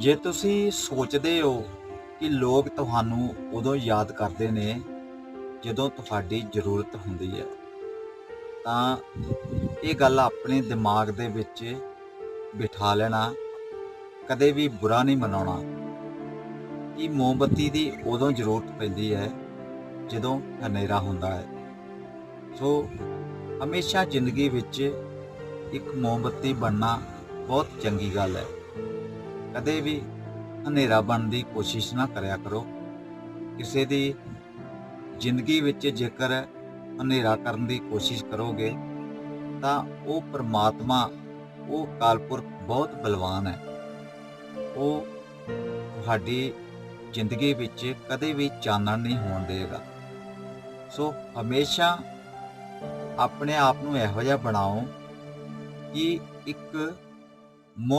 ਜੇ ਤੁਸੀਂ ਸੋਚਦੇ ਹੋ ਕਿ ਲੋਕ ਤੁਹਾਨੂੰ ਉਦੋਂ ਯਾਦ ਕਰਦੇ ਨੇ ਜਦੋਂ ਤੁਹਾਡੀ ਜ਼ਰੂਰਤ ਹੁੰਦੀ ਹੈ, ਤਾਂ ਇਹ ਗੱਲ ਆਪਣੇ ਦਿਮਾਗ ਦੇ ਵਿੱਚ ਬਿਠਾ ਲੈਣਾ, ਕਦੇ ਵੀ ਬੁਰਾ ਨਹੀਂ ਮਨਾਉਣਾ ਕਿ ਮੋਮਬੱਤੀ ਦੀ ਉਦੋਂ ਜ਼ਰੂਰਤ ਪੈਂਦੀ ਹੈ ਜਦੋਂ ਹਨੇਰਾ ਹੁੰਦਾ ਹੈ। ਸੋ ਹਮੇਸ਼ਾ ਜ਼ਿੰਦਗੀ ਵਿੱਚ ਇੱਕ ਮੋਮਬੱਤੀ ਬਣਨਾ ਬਹੁਤ ਚੰਗੀ ਗੱਲ ਹੈ। ਕਦੇ ਵੀ ਹਨੇਰਾ ਬਣਨ ਦੀ ਕੋਸ਼ਿਸ਼ ਨਾ ਕਰਿਆ ਕਰੋ। ਕਿਸੇ ਦੀ ਜ਼ਿੰਦਗੀ ਵਿੱਚ ਜੇਕਰ ਹਨੇਰਾ ਕਰਨ ਦੀ ਕੋਸ਼ਿਸ਼ ਕਰੋਗੇ, ਤਾਂ ਉਹ ਪਰਮਾਤਮਾ, ਉਹ ਕਾਲਪੁਰਖ ਬਹੁਤ ਬਲਵਾਨ ਹੈ। ਉਹ ਤੁਹਾਡੀ ਜ਼ਿੰਦਗੀ ਵਿੱਚ ਕਦੇ ਵੀ ਚਾਨਣ ਨਹੀਂ ਹੋਣ ਦੇਗਾ ਸੋ ਹਮੇਸ਼ਾ ਆਪਣੇ ਆਪ ਨੂੰ ਇਹੋ ਜਿਹਾ ਬਣਾਓ ਕਿ ਇੱਕ ਮੋਹ